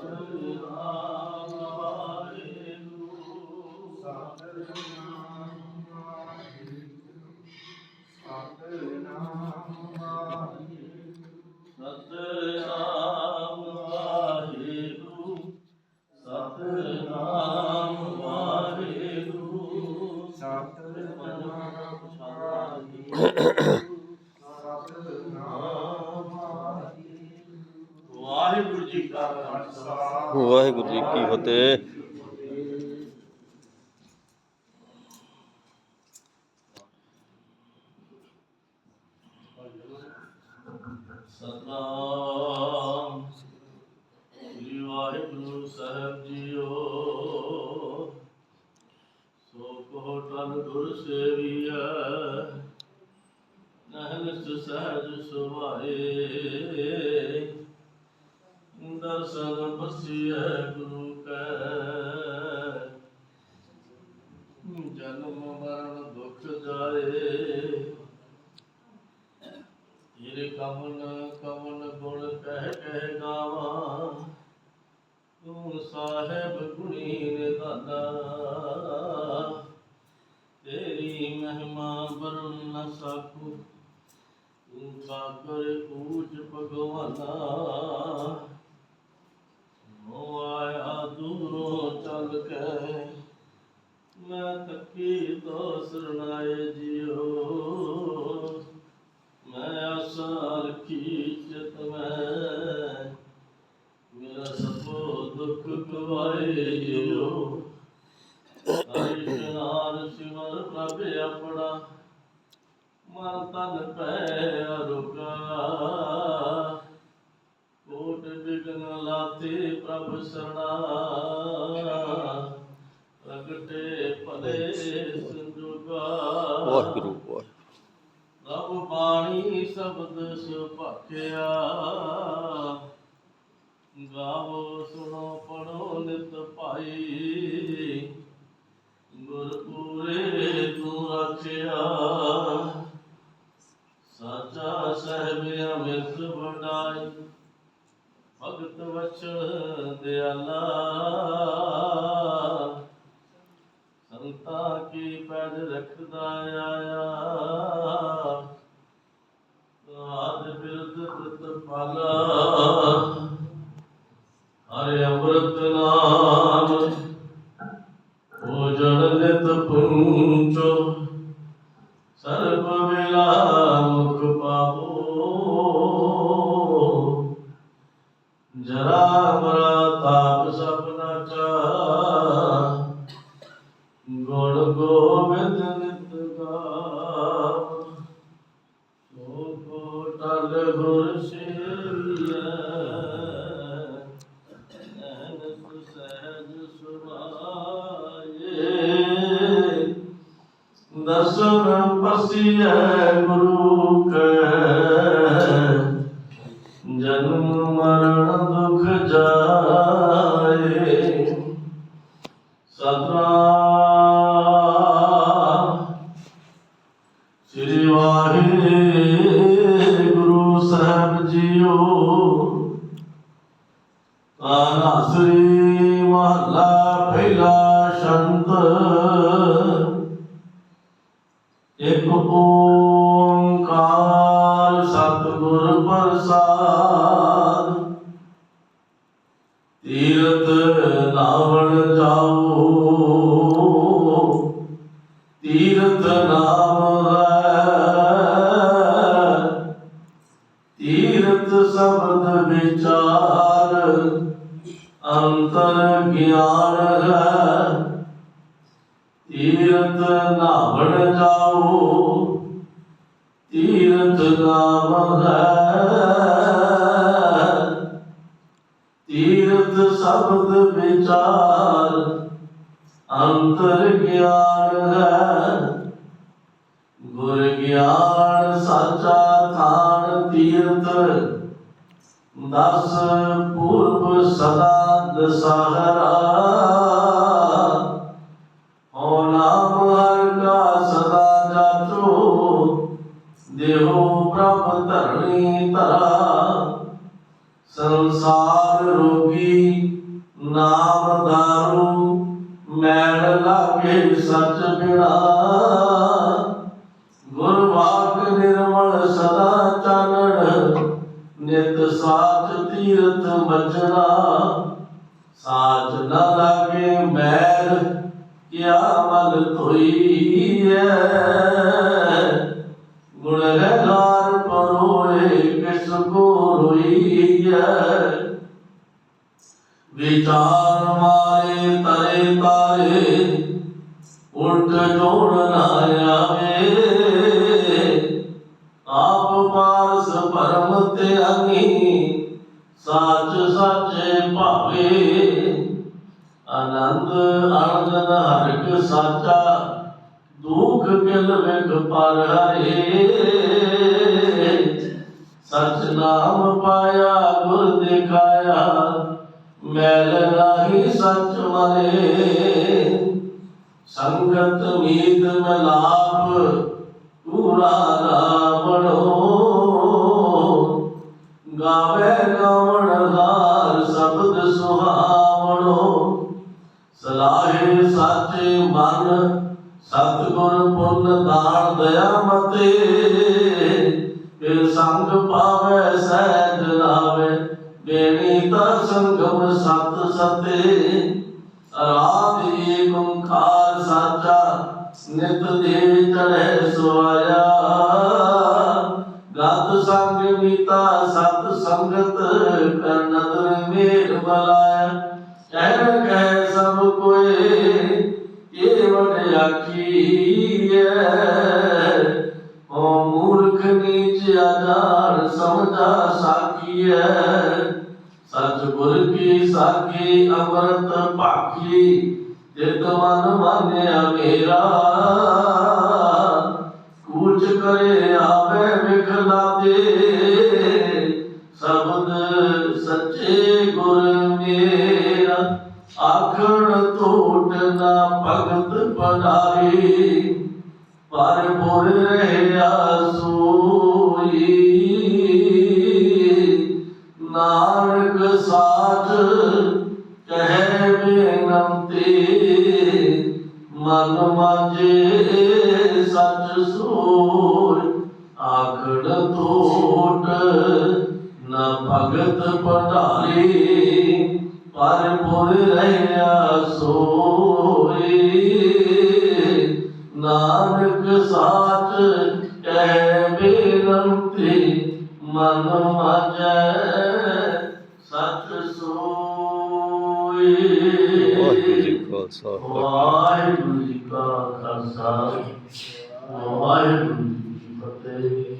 Amen. Waheguru ji ਕੀ ਫਤਿਹ। ਸਤਨਾਮ। ਸ੍ਰੀ ਵਾਹਿਗੁਰੂ ਸਾਹਿਬ ਜੀਓ। ਸੋ ਕੋ ਤਨ ਗੁਰ ਸੇਵੀਐ। ਨਹਨਸ ਸਹਜ ਸੁਭਾਏ। ਦਰਸ਼ਨ ਗੁਰੂ ਕੈ ਜਨਮ ਮਰਨ ਦੁਖ ਜਾਏ ਤੇਰੇ ਕਮਨ ਕਮਨ ਗੁਣ ਕਹਿ ਕਹਿ ਗਾਵਾਂ ਤੂੰ ਸਾਹਿਬ ਗੁਣੀ ਨਿਧਾਨਾ ਤੇਰੀ ਮਹਿਮਾ ਵਰਨ ਨ ਸਕੂ ਤੂੰ ਸਾਕਰ ਕੂਚ ਭਗਵਾਨਾ। ਆਇਆ ਦੂਰੋਂ ਚੱਲ ਕੇ। ਮੈਂ ਤੱਕੀ ਤੋ ਸਰਣਾਏ ਜਿਓ ਮੈਂ ਆਸਾ ਰੱਖੀ ਚਿਤ ਮੈਂ। ਮੇਰਾ ਸਭੋ ਦੁੱਖ ਗਵਾਏ ਜਿਓ ਹਰਿਸ਼ਨਾਰ ਸਿਮਰ ਪ੍ਰਭ ਆਪਣਾ। ਮਨ ਤਨ ਪੈ ਅਰੁਕਾ। ਬਿਗਨ ਲਾਤੇ ਪ੍ਰਭ ਸਰਣਾ। ਪ੍ਰਗਟੇ ਭਲੇ ਸੰਜੋਗਾ। ਵਾਹਿਗੁਰੂ ਵਾਹਿਗੁਰੂ ਰਬ ਬਾਣੀ ਸ਼ਬਦ ਸੁਭਾਖਿਆ ਗਾਵੋ ਸੁਣੋ ਪੜੋ ਨਿਤ ਭਾਈ। ਗੁਰ ਪੂਰੇ ਤੂੰ ਰਚਿਆ ਭਗਤ ਵਚਨ ਦਿਆਲਾ। ਸੰਤਾ ਕੀ ਪੈਜ ਰਖਦਾ ਆਇਆ। ਆਦ ਬਿਰਦ ਪ੍ਰਤਪਾਲਾ ਹਰਿ ਅੰਮ੍ਰਿਤ ਨਾਮ ਭੋਜਨ ਨਿਤ ਪੁੰਚੋ। ਸਰਬ ਵੇਲਾ ਮੁਖ ਪਾਵੋ। ਜਰਾ ਮਰਾ ਤਾਪ ਸਪਨਾ ਚਾ ਗੁਣ ਗੋਬਿੰਦ ਨਿਤ ਗਾਵ। ਸੋ ਕੋ ਟਲ ਗੁਰ ਸੇਵੀਐ ਨੈਨਸ ਪਸੀਐ ਗੁਰੂ ਕੈ ਤੀਰਥ ਨਾਮ ਹੈ। ਤੀਰਥ ਸ਼ਬਦ ਵਿਚਾਰ ਅੰਤਰ ਗਿਆਨ ਹੈ। ਤੀਰਥ ਨਾਵਣ ਜਾਓ ਤੀਰਥ ਨਾਮ ਹੈ। ਤੀਰਥ ਸ਼ਬਦ ਵਿਚਾਰ ਅੰਤਰ ਗਿਆਨ ਹੈ। ਗੁਰ ਗਿਆਨ ਸਾਚਾ ਖਾਨ ਤੀਰਥ, ਦਸ ਪੂਰਬ ਸਦਾ ਦਸਹਰਾ। ਹੋ ਨਾਮ ਹਰ ਕਾ ਸਦਾ ਜਾਚੋ, ਦੇਹੋ ਪ੍ਰਭ ਧਰਣੀ ਧਰਾ। ਸੰਸਾਰ ਰੋਗੀ ਨਾਮ ਦਾਰੂ, ਮੈਲ ਲਾਗੇ ਸੱਚ ਬਿਨਾ। ਬਚਨਾ ਸਾਚ ਨ ਲਾਗੇ ਮੈਲ ਕਿਆ ਮਲ ਧੋਈਐ ਕਿਲ ਪਰ ਹਰੇ। ਸਚ ਨਾਮ ਪਾਇਆ, ਗੁਰ ਦਿਖਾਇਆ, ਮੈਲ ਨਾਹੀ ਸਚ ਮਰੇ। ਸੰਗਤ ਮੀਤ ਮਲਾਪ ਮਤੇ ਫਿਰ ਸੰਗ ਪਾਵੇ, ਸਹਿਜ ਲਾਵੇ ਬੇਣੀ ਤਾ ਸੰਗਮ ਸਤ ਸਤੇ। ਰਾਤ ਏਕ ਓੰਕਾਰ ਸਾਚਾ, ਨਿਤ ਦੇ ਚੜ੍ਹੇ ਸੁਆਇਆ ਗਤ ਸੰਗ ਮੀਤਾ ਸਤ ਸੰਗਤ ਕਰ ਨਦਰ ਮੇਰ ਬਲਾਇਆ। ਕਹਿ ਕਹਿ ਮੂਰਖ ਨੀਚ ਆਜਾਨ ਸਮਝਾ ਸਾਖੀਐ। ਸਚ ਗੁਰ ਕੀ ਸਾਖੀ ਅੰਮ੍ਰਿਤ ਭਾਖੀ ਤਿਤ ਮਨ ਮਾਨਿਆ ਮੇਰਾ ਕੂਚ ਕਰੇ ਆਵੇ ਵਿਖਲਾਤੇ ਸ਼ਬਦ ਸੱਚੇ ਗੁਰ ਮੇਰਾ। ਆਖਣ ਟੋਟ ਨਾ ਭਗਤ ਪੜਾਈ ਪਰ ਪੁਰ ਰਹਿਆ ਕਹਿ ਬੇਨੰਤੀ, ਮਨ ਮਾਝੇ ਸੱਚ ਸੋਰ ਆਖੜ ਟੋਟ ਨਾ ਭਗਤ ਪੜਾਲੀ ਪਰ ਪੁਰ ਰਹਿਆ ਸੋਈ। ਨਾਨਕ ਸਾਚ ਕਹਿ ਬੇਨੰਤੀ, ਮਨ ਮਾਝੈ ਸੱਚ ਸੋਈ ਵਾਹਿਗੁਰੂ ਜੀ ਕਾ ਖਾਲਸਾ। ਵਾਹਿਗੁਰੂ ਜੀ ਕਾ ਖਾਲਸਾ। ਵਾਹਿਗੁਰੂ ਜੀ ਕੀ ਫਤਿਹ।